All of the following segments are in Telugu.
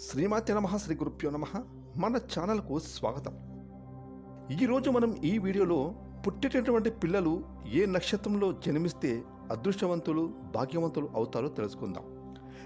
శ్రీమాతి నమ శ్రీ గురుభ్యో నమ. మన ఛానల్కు స్వాగతం. ఈరోజు మనం ఈ వీడియోలో పుట్టేటటువంటి పిల్లలు ఏ నక్షత్రంలో జన్మిస్తే అదృష్టవంతులు భాగ్యవంతులు అవుతారో తెలుసుకుందాం.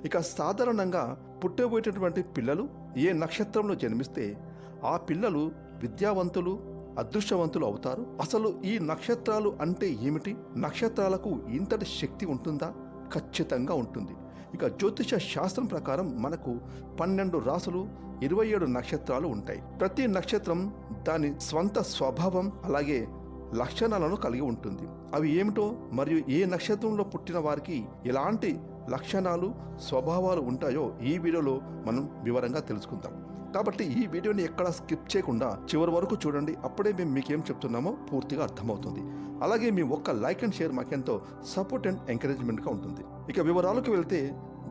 ఇక సాధారణంగా పుట్టబోయేటటువంటి పిల్లలు ఏ నక్షత్రంలో జన్మిస్తే ఆ పిల్లలు విద్యావంతులు అదృష్టవంతులు అవుతారు. అసలు ఈ నక్షత్రాలు అంటే ఏమిటి? నక్షత్రాలకు ఇంతటి శక్తి ఉంటుందా? ఖచ్చితంగా ఉంటుంది. ఇక జ్యోతిష శాస్త్రం ప్రకారం మనకు పన్నెండు రాసులు ఇరవై ఏడు నక్షత్రాలు ఉంటాయి. ప్రతి నక్షత్రం దాని స్వంత స్వభావం అలాగే లక్షణాలను కలిగి ఉంటుంది. అవి ఏమిటో మరియు ఏ నక్షత్రంలో పుట్టిన వారికి ఎలాంటి లక్షణాలు స్వభావాలు ఉంటాయో ఈ వీడియోలో మనం వివరంగా తెలుసుకుందాం. కాబట్టి ఈ వీడియోని ఎక్కడ స్కిప్ చేయకుండా చివరి వరకు చూడండి. అప్పుడే మేము మీకేం చెప్తున్నామో పూర్తిగా అర్థమవుతుంది. అలాగే మీ ఒక్క లైక్ అండ్ షేర్ మాకెంతో సపోర్ట్ అండ్ ఎంకరేజ్మెంట్గా ఉంటుంది. ఇక వివరాలకు వెళ్తే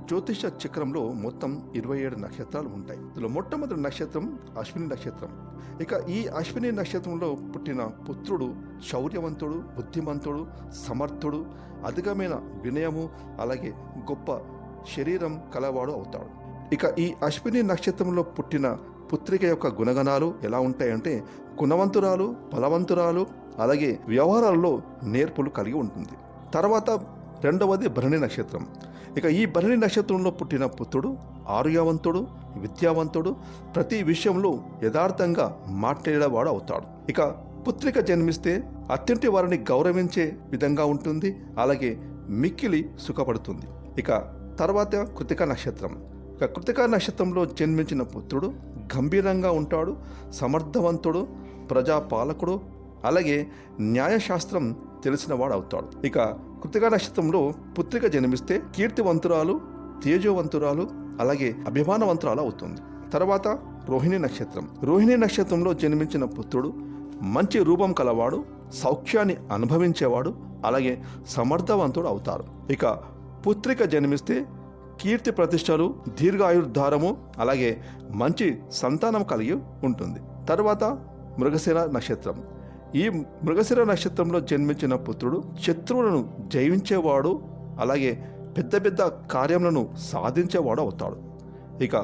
జ్యోతిష చక్రంలో మొత్తం ఇరవై ఏడు నక్షత్రాలు ఉంటాయి. ఇందులో మొట్టమొదటి నక్షత్రం అశ్విని నక్షత్రం. ఇక ఈ అశ్విని నక్షత్రంలో పుట్టిన పుత్రుడు శౌర్యవంతుడు బుద్ధిమంతుడు సమర్థుడు అధికమైన వినయము అలాగే గొప్ప శరీరం కలవాడు అవుతాడు. ఇక ఈ అశ్విని నక్షత్రంలో పుట్టిన పుత్రిక యొక్క గుణగణాలు ఎలా ఉంటాయంటే గుణవంతురాలు బలవంతురాలు అలాగే వ్యవహారాల్లో నేర్పులు కలిగి ఉంటుంది. తర్వాత రెండవది భరణి నక్షత్రం. ఇక ఈ భరణి నక్షత్రంలో పుట్టిన పుత్రుడు ఆరోగ్యవంతుడు విద్యావంతుడు ప్రతి విషయంలో యథార్థంగా మాట్లాడేవాడు అవుతాడు. ఇక పుత్రిక జన్మిస్తే అత్యంటి వారిని గౌరవించే విధంగా ఉంటుంది అలాగే మిక్కిలి సుఖపడుతుంది. ఇక తర్వాత కృతిక నక్షత్రం. ఇక కృతిక నక్షత్రంలో జన్మించిన పుత్రుడు గంభీరంగా ఉంటాడు సమర్థవంతుడు ప్రజాపాలకుడు అలాగే న్యాయశాస్త్రం తెలిసినవాడు అవుతాడు ఇక కృతిక నక్షత్రంలో పుత్రిక జన్మిస్తే కీర్తివంతురాలు తేజవంతురాలు అలాగే అభిమానవంతురాలు అవుతుంది. తర్వాత రోహిణి నక్షత్రం. రోహిణి నక్షత్రంలో జన్మించిన పుత్రుడు మంచి రూపం కలవాడు సౌఖ్యాన్ని అనుభవించేవాడు అలాగే సమర్థవంతుడు అవుతారు. ఇక పుత్రిక జన్మిస్తే కీర్తి ప్రతిష్టలు దీర్ఘాయుర్ధారము అలాగే మంచి సంతానం కలిగి ఉంటుంది. తర్వాత మృగశిర నక్షత్రం. ఈ మృగశిర నక్షత్రంలో జన్మించిన పుత్రుడు శత్రువులను జయించేవాడు అలాగే పెద్ద పెద్ద కార్యములను సాధించేవాడు అవుతాడు. ఇక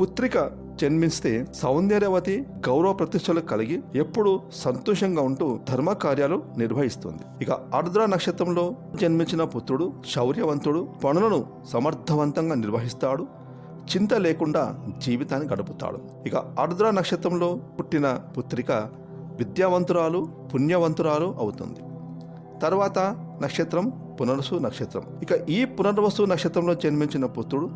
పుత్రిక జన్మిస్తే సౌందర్యవతి గౌరవ ప్రతిష్టలు కలిగి ఎప్పుడూ సంతోషంగా ఉంటూ ధర్మ కార్యాలు నిర్వహిస్తుంది. ఇక ఆర్ద్ర నక్షత్రంలో జన్మించిన పుత్రుడు శౌర్యవంతుడు పనులను సమర్థవంతంగా నిర్వహిస్తాడు. చింత లేకుండా జీవితాన్ని గడుపుతాడు. ఇక ఆర్ద్ర నక్షత్రంలో పుట్టిన పుత్రిక విద్యావంతురాలు పుణ్యవంతురాలు అవుతుంది. తర్వాత నక్షత్రం పునర్వసు నక్షత్రం. ఇక ఈ పునర్వసు నక్షత్రంలో జన్మించిన పుత్రుడు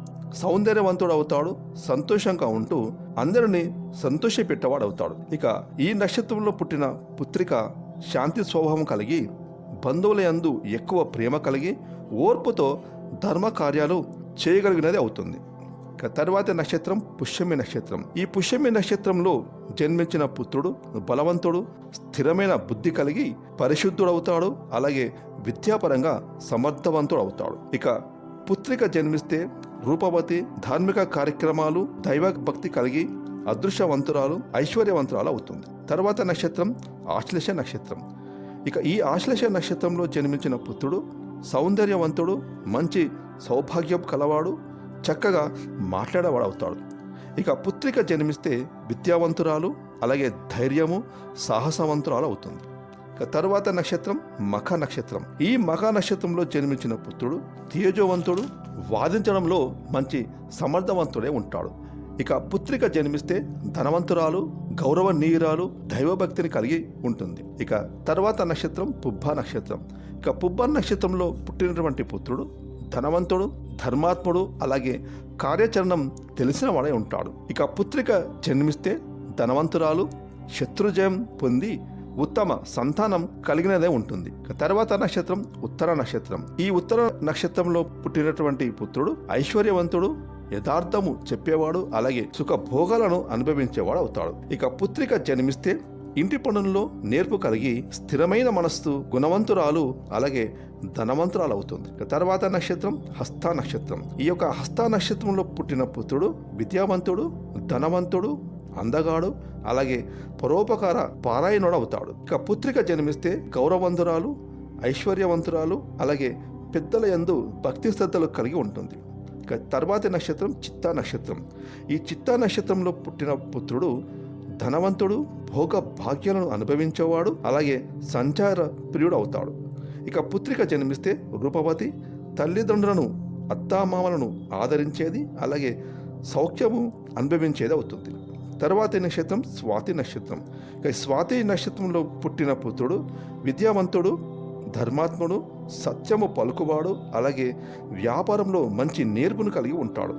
సౌందర్యవంతుడు అవుతాడు సంతోషంగా ఉంటూ అందరిని సంతోషపెట్టేవాడు అవుతాడు ఇక ఈ నక్షత్రంలో పుట్టిన పుత్రిక శాంతి స్వభావం కలిగి బంధువుల యందు ఎక్కువ ప్రేమ కలిగి ఓర్పుతో ధర్మ కార్యాలు చేయగలిగినది అవుతుంది. తర్వాత నక్షత్రం పుష్యమి నక్షత్రం. ఈ పుష్యమి నక్షత్రంలో జన్మించిన పుత్రుడు బలవంతుడు స్థిరమైన బుద్ధి కలిగి పరిశుద్ధుడవుతాడు అలాగే విద్యాపరంగా సమర్థవంతుడు అవుతాడు ఇక పుత్రిక జన్మిస్తే రూపవతి ధార్మిక కార్యక్రమాలు దైవ భక్తి కలిగి అదృశ్యవంతురాలు ఐశ్వర్యవంతురాలు అవుతుంది. తర్వాత నక్షత్రం ఆశ్లేష నక్షత్రం. ఇక ఈ ఆశ్లేష నక్షత్రంలో జన్మించిన పుత్రుడు సౌందర్యవంతుడు మంచి సౌభాగ్యం కలవాడు చక్కగా మాట్లాడేవాడు అవుతాడు ఇక పుత్రిక జన్మిస్తే విద్యావంతురాలు అలాగే ధైర్యము సాహసవంతురాలు అవుతుంది ఇక తర్వాత నక్షత్రం మఖ నక్షత్రం. ఈ మఖ నక్షత్రంలో జన్మించిన పుత్రుడు తేజవంతుడు వాదించడంలో మంచి సమర్థవంతుడే ఉంటాడు. ఇక పుత్రిక జన్మిస్తే ధనవంతురాలు గౌరవనీయురాలు దైవభక్తిని కలిగి ఉంటుంది. ఇక తర్వాత నక్షత్రం పుబ్బ నక్షత్రం. ఇక పుబ్బ నక్షత్రంలో పుట్టినటువంటి పుత్రుడు ధనవంతుడు ధర్మాత్ముడు అలాగే కార్యాచరణం తెలిసిన వాడే ఉంటాడు. ఇక పుత్రిక జన్మిస్తే ధనవంతురాలు శత్రుజయం పొంది ఉత్తమ సంతానం కలిగినదే ఉంటుంది. తర్వాత నక్షత్రం ఉత్తర నక్షత్రం. ఈ ఉత్తర నక్షత్రంలో పుట్టినటువంటి పుత్రుడు ఐశ్వర్యవంతుడు యథార్థము చెప్పేవాడు అలాగే సుఖ భోగాలను అనుభవించేవాడు అవుతాడు. ఇక పుత్రిక జన్మిస్తే ఇంటి పనుల్లో నేర్పు కలిగి స్థిరమైన మనస్సు గుణవంతురాలు అలాగే ధనవంతురాలు అవుతుంది తర్వాత నక్షత్రం హస్త నక్షత్రం. ఈ యొక్క హస్త నక్షత్రంలో పుట్టిన పుత్రుడు విద్యావంతుడు ధనవంతుడు అందగాడు అలాగే పరోపకార పారాయణుడు అవుతాడు ఇక పుత్రిక జన్మిస్తే గౌరవంతురాలు ఐశ్వర్యవంతురాలు అలాగే పెద్దల యందు భక్తి శ్రద్ధలు కలిగి ఉంటుంది. ఇక తర్వాతి నక్షత్రం చిత్తా నక్షత్రం. ఈ చిత్తా నక్షత్రంలో పుట్టిన పుత్రుడు ధనవంతుడు భోగ భాగ్యాలను అనుభవించేవాడు అలాగే సంచార ప్రియుడు అవుతాడు ఇక పుత్రిక జన్మిస్తే రూపవతి తల్లిదండ్రులను అత్తామామలను ఆదరించేది అలాగే సౌఖ్యము అనుభవించేది అవుతుంది. తర్వాతి నక్షత్రం స్వాతి నక్షత్రం. ఇక స్వాతి నక్షత్రంలో పుట్టిన పుత్రుడు విద్యావంతుడు ధర్మాత్ముడు సత్యము పలుకువాడు అలాగే వ్యాపారంలో మంచి నేర్పును కలిగి ఉంటాడు.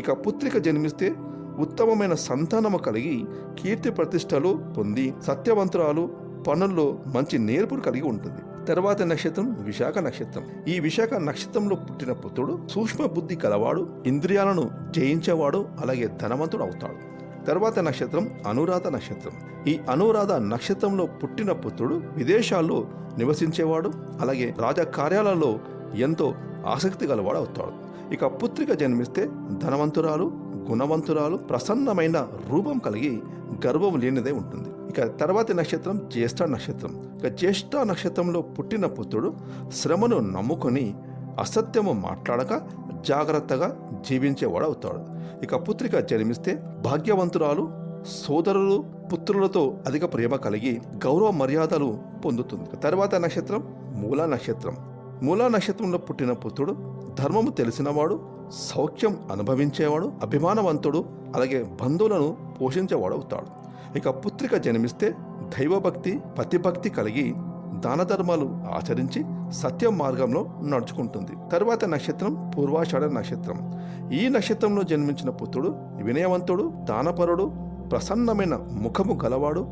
ఇక పుత్రిక జన్మిస్తే ఉత్తమమైన సంతానము కలిగి కీర్తి ప్రతిష్టలు పొంది సత్యవంతురాలు పనుల్లో మంచి నేర్పును కలిగి ఉంటుంది. తర్వాత నక్షత్రం విశాఖ నక్షత్రం. ఈ విశాఖ నక్షత్రంలో పుట్టిన పుత్రుడు సూక్ష్మ బుద్ధి కలవాడు ఇంద్రియాలను జయించేవాడు అలాగే ధనవంతుడు అవుతాడు. తర్వాత నక్షత్రం అనురాధ నక్షత్రం. ఈ అనురాధ నక్షత్రంలో పుట్టిన పుత్రుడు విదేశాల్లో నివసించేవాడు అలాగే రాజకార్యాలలో ఎంతో ఆసక్తి గలవాడు అవుతాడు. ఇక పుత్రిక జన్మిస్తే ధనవంతురాలు గుణవంతురాలు ప్రసన్నమైన రూపం కలిగి గర్వం లేనిదే ఉంటుంది. ఇక తర్వాతి నక్షత్రం జ్యేష్ఠ నక్షత్రం. ఇక జ్యేష్ఠ నక్షత్రంలో పుట్టిన పుత్రుడు శ్రమను నమ్ముకొని అసత్యము మాట్లాడక జాగ్రత్తగా జీవించేవాడు అవుతాడు ఇక పుత్రిక జన్మిస్తే భాగ్యవంతురాలు సోదరులు పుత్రులతో అధిక ప్రేమ కలిగి గౌరవ మర్యాదలు పొందుతుంది. తర్వాత నక్షత్రం మూలా నక్షత్రం. మూలా నక్షత్రంలో పుట్టిన పుత్రుడు ధర్మము తెలిసినవాడు సౌఖ్యం అనుభవించేవాడు అభిమానవంతుడు అలాగే బంధువులను పోషించేవాడు అవుతాడు ఇక పుత్రిక జన్మిస్తే దైవభక్తి పతిభక్తి కలిగి దాన ధర్మాలు ఆచరించి సత్యం మార్గంలో నడుచుకుంటుంది. తరువాత నక్షత్రం పూర్వాషాఢ నక్షత్రం. ఈ నక్షత్రంలో జన్మించిన పుత్రుడు వినయవంతుడు దానపరుడు ప్రసన్నమైన ముఖము గలవాడు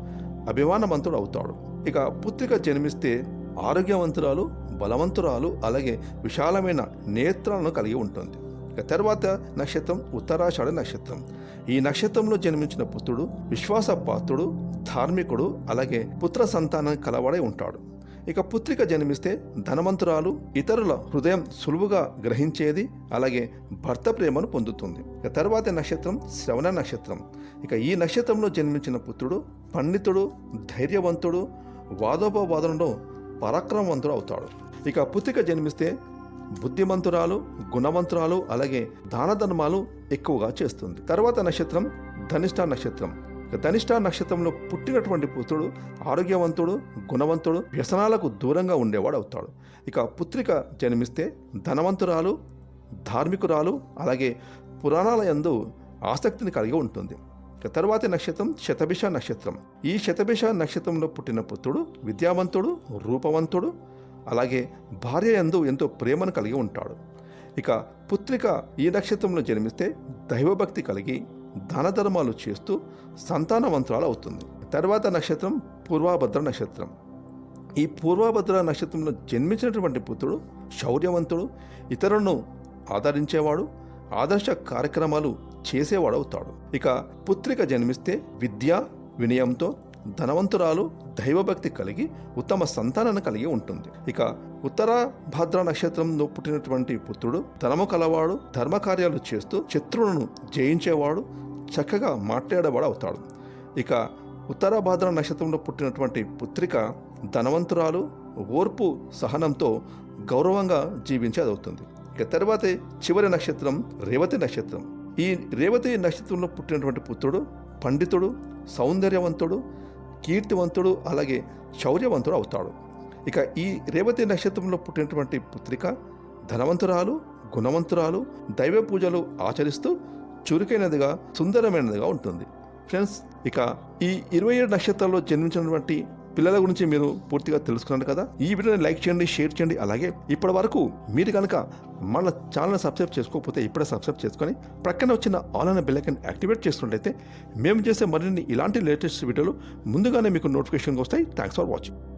అభిమానవంతుడు అవుతాడు. ఇక పుత్రిక జన్మిస్తే ఆరోగ్యవంతురాలు బలవంతురాలు అలాగే విశాలమైన నేత్రాలను కలిగి ఉంటుంది. తర్వాత నక్షత్రం ఉత్తరాషాఢ నక్షత్రం. ఈ నక్షత్రంలో జన్మించిన పుత్రుడు విశ్వాస పాత్రుడు ధార్మికుడు అలాగే పుత్ర సంతానం కలవాడై ఉంటాడు. ఇక పుత్రిక జన్మిస్తే ధనవంతురాలు ఇతరుల హృదయం సులువుగా గ్రహించేది అలాగే భర్త ప్రేమను పొందుతుంది. ఇక తర్వాతి నక్షత్రం శ్రవణ నక్షత్రం. ఇక ఈ నక్షత్రంలో జన్మించిన పుత్రుడు పండితుడు ధైర్యవంతుడు వాదోపవాదనలో పరాక్రమవంతుడు అవుతాడు. ఇక పుత్రిక జన్మిస్తే బుద్ధిమంతురాలు గుణవంతురాలు అలాగే దాన ధర్మాలు ఎక్కువగా చేస్తుంది. తర్వాత నక్షత్రం ధనిష్ట నక్షత్రం. ధనిష్ట నక్షత్రంలో పుట్టినటువంటి పుత్రుడు ఆరోగ్యవంతుడు గుణవంతుడు వ్యసనాలకు దూరంగా ఉండేవాడు అవుతాడు. ఇక పుత్రిక జన్మిస్తే ధనవంతురాలు ధార్మికురాలు అలాగే పురాణాల యందు ఆసక్తిని కలిగి ఉంటుంది. తర్వాతి నక్షత్రం శతభిష నక్షత్రం. ఈ శతభిష నక్షత్రంలో పుట్టిన పుత్రుడు విద్యావంతుడు రూపవంతుడు అలాగే భార్య యందు ఎంతో ప్రేమను కలిగి ఉంటాడు. ఇక పుత్రిక ఈ నక్షత్రంలో జన్మిస్తే దైవభక్తి కలిగి దాన ధర్మాలు చేస్తూ సంతానవంతురాలు అవుతుంది. తర్వాత నక్షత్రం పూర్వాభద్ర నక్షత్రం. ఈ పూర్వాభద్ర నక్షత్రంలో జన్మించినటువంటి పుత్రుడు శౌర్యవంతుడు ఇతరులను ఆదరించేవాడు ఆదర్శ కార్యక్రమాలు చేసేవాడు అవుతాడు. ఇక పుత్రిక జన్మిస్తే విద్య వినయంతో ధనవంతురాలు దైవభక్తి కలిగి ఉత్తమ సంతానాన్ని కలిగి ఉంటుంది. ఇక ఉత్తర భాద్ర నక్షత్రంలో పుట్టినటువంటి పుత్రుడు ధనము కలవాడు ధర్మకార్యాలు చేస్తూ శత్రువులను జయించేవాడు చక్కగా మాట్లాడేవాడు అవుతాడు. ఇక ఉత్తర భాద్ర నక్షత్రంలో పుట్టినటువంటి పుత్రిక ధనవంతురాలు ఓర్పు సహనంతో గౌరవంగా జీవించేది అవుతుంది ఇక తర్వాతే చివరి నక్షత్రం రేవతి నక్షత్రం. ఈ రేవతి నక్షత్రంలో పుట్టినటువంటి పుత్రుడు పండితుడు సౌందర్యవంతుడు కీర్తివంతుడు అలాగే శౌర్యవంతుడు అవుతాడు. ఇక ఈ రేవతి నక్షత్రంలో పుట్టినటువంటి పుత్రిక ధనవంతురాలు గుణవంతురాలు దైవ పూజలు ఆచరిస్తూ చురుకైనదిగా సుందరమైనదిగా ఉంటుంది. ఫ్రెండ్స్ ఇక ఈ ఇరవై ఏడు నక్షత్రాల్లో జన్మించినటువంటి పిల్లల గురించి మీరు పూర్తిగా తెలుసుకున్నారు కదా? ఈ వీడియోని లైక్ చేయండి షేర్ చేయండి. అలాగే ఇప్పటి వరకు మీరు కనుక మన ఛానల్ సబ్స్క్రైబ్ చేసుకోకపోతే ఇప్పుడే సబ్స్క్రైబ్ చేసుకొని ప్రక్కన వచ్చిన ఆల్ అనే యాక్టివేట్ చేసినట్లయితే మేము చేసే మరిన్ని ఇలాంటి లేటెస్ట్ వీడియోలు ముందుగానే మీకు నోటిఫికేషన్ వస్తాయి. Thanks for watching